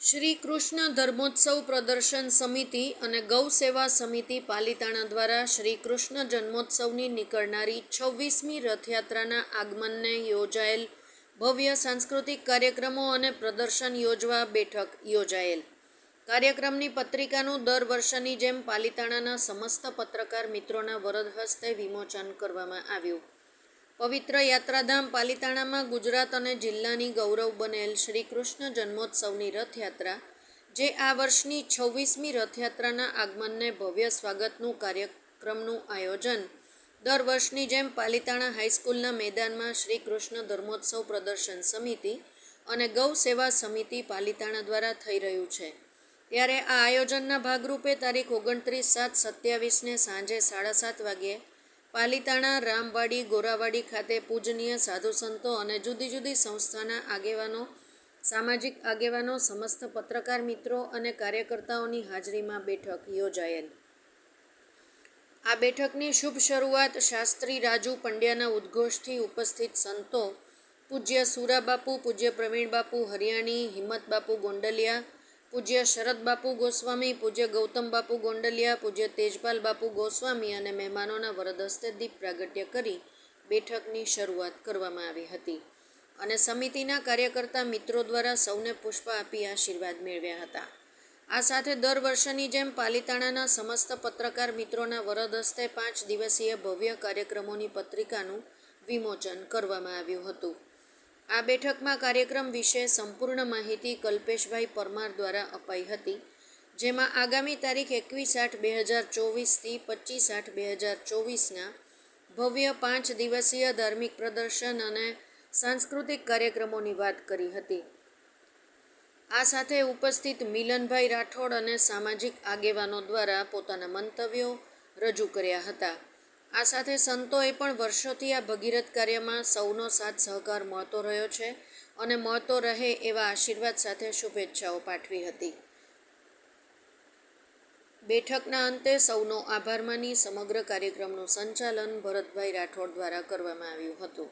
શ્રી કૃષ્ણ ધર્મોત્સવ પ્રદર્શન સમિતિ અને ગૌ સેવા સમિતિ પાલિતાણા દ્વારા શ્રી કૃષ્ણ જન્મોત્સવની નીકળનારી છવ્વીસમી રથયાત્રાના આગમનને યોજાયેલ ભવ્ય સાંસ્કૃતિક કાર્યક્રમો અને પ્રદર્શન યોજવા બેઠક યોજાયેલ. કાર્યક્રમની પત્રિકાનું દર વર્ષની જેમ પાલિતાણાના સમસ્ત પત્રકાર મિત્રોના વરદ હસ્તે વિમોચન કરવામાં આવ્યું. પવિત્ર યાત્રાધામ પાલિતાણામાં ગુજરાત અને જિલ્લાની ગૌરવ બનેલ શ્રી કૃષ્ણ જન્મોત્સવની રથયાત્રા, જે આ વર્ષની છવ્વીસમી રથયાત્રાના આગમનને ભવ્ય સ્વાગતનું કાર્યક્રમનું આયોજન દર વર્ષની જેમ પાલિતાણા હાઈસ્કૂલના મેદાનમાં શ્રી કૃષ્ણ ધર્મોત્સવ પ્રદર્શન સમિતિ અને ગૌ સેવા સમિતિ પાલિતાણા દ્વારા થઈ રહ્યું છે. ત્યારે આ આયોજનના ભાગરૂપે તારીખ ઓગણત્રીસ સાત સત્યાવીસને સાંજે સાડા સાત વાગ્યે પાલિતાણા, રામવાડી, ગોરાવાડી ખાતે પૂજનીય સાધુ સંતો અને જુદી જુદી સંસ્થાના આગેવાનો, સામાજિક આગેવાનો, સમસ્ત પત્રકાર મિત્રો અને કાર્યકર્તાઓની હાજરીમાં બેઠક યોજાયેલ. આ બેઠકની શુભ શરૂઆત શાસ્ત્રી રાજુ પંડ્યાના ઉદ્ઘોષથી ઉપસ્થિત સંતો પૂજ્ય સુરાબાપુ, પૂજ્ય પ્રવીણબાપુ હરિયાણી, હિંમતબાપુ ગોંડલિયા પૂજ્ય શરદ બાપુ ગોસ્વામી, પૂજ્ય ગૌતમ બાપુ ગોંડલિયા, પૂજ્ય તેજપાલ બાપુ ગોસ્વામી અને મહેમાનોના વરદ હસ્તે દીપ પ્રાગટ્ય કરી બેઠકની શરૂઆત કરવામાં આવી હતી. અને સમિતિના કાર્યકર્તા મિત્રો દ્વારા સૌને પુષ્પ આપી આશીર્વાદ મેળવ્યા હતા. આ સાથે દર વર્ષની જેમ પાલિતાણાના સમસ્ત પત્રકાર મિત્રોના વરદ હસ્તે પાંચ દિવસીય ભવ્ય કાર્યક્રમોની પત્રિકાનું વિમોચન કરવામાં આવ્યું હતું. આ બેઠકમાં કાર્યક્રમ વિશે સંપૂર્ણ માહિતી કલ્પેશભાઈ પરમાર દ્વારા અપાઈ હતી, જેમાં આગામી તારીખ એકવીસ આઠ બે હજાર ચોવીસથી પચીસ આઠ બે હજાર ચોવીસના ભવ્ય પાંચ દિવસીય ધાર્મિક પ્રદર્શન અને સાંસ્કૃતિક કાર્યક્રમોની વાત કરી હતી. આ સાથે ઉપસ્થિત મિલનભાઈ રાઠોડ અને સામાજિક આગેવાનો દ્વારા પોતાના મંતવ્યો રજૂ કર્યા હતા. આ સાથે સંતોએ પણ વર્ષોથી આ ભગીરથ કાર્યમાં સૌનો સાથ સહકાર મળતો રહ્યો છે અને મળતો રહે એવા આશીર્વાદ સાથે શુભેચ્છાઓ પાઠવી હતી. બેઠકના અંતે સૌનો આભાર માની સમગ્ર કાર્યક્રમનું સંચાલન ભરતભાઈ રાઠોડ દ્વારા કરવામાં આવ્યું હતું.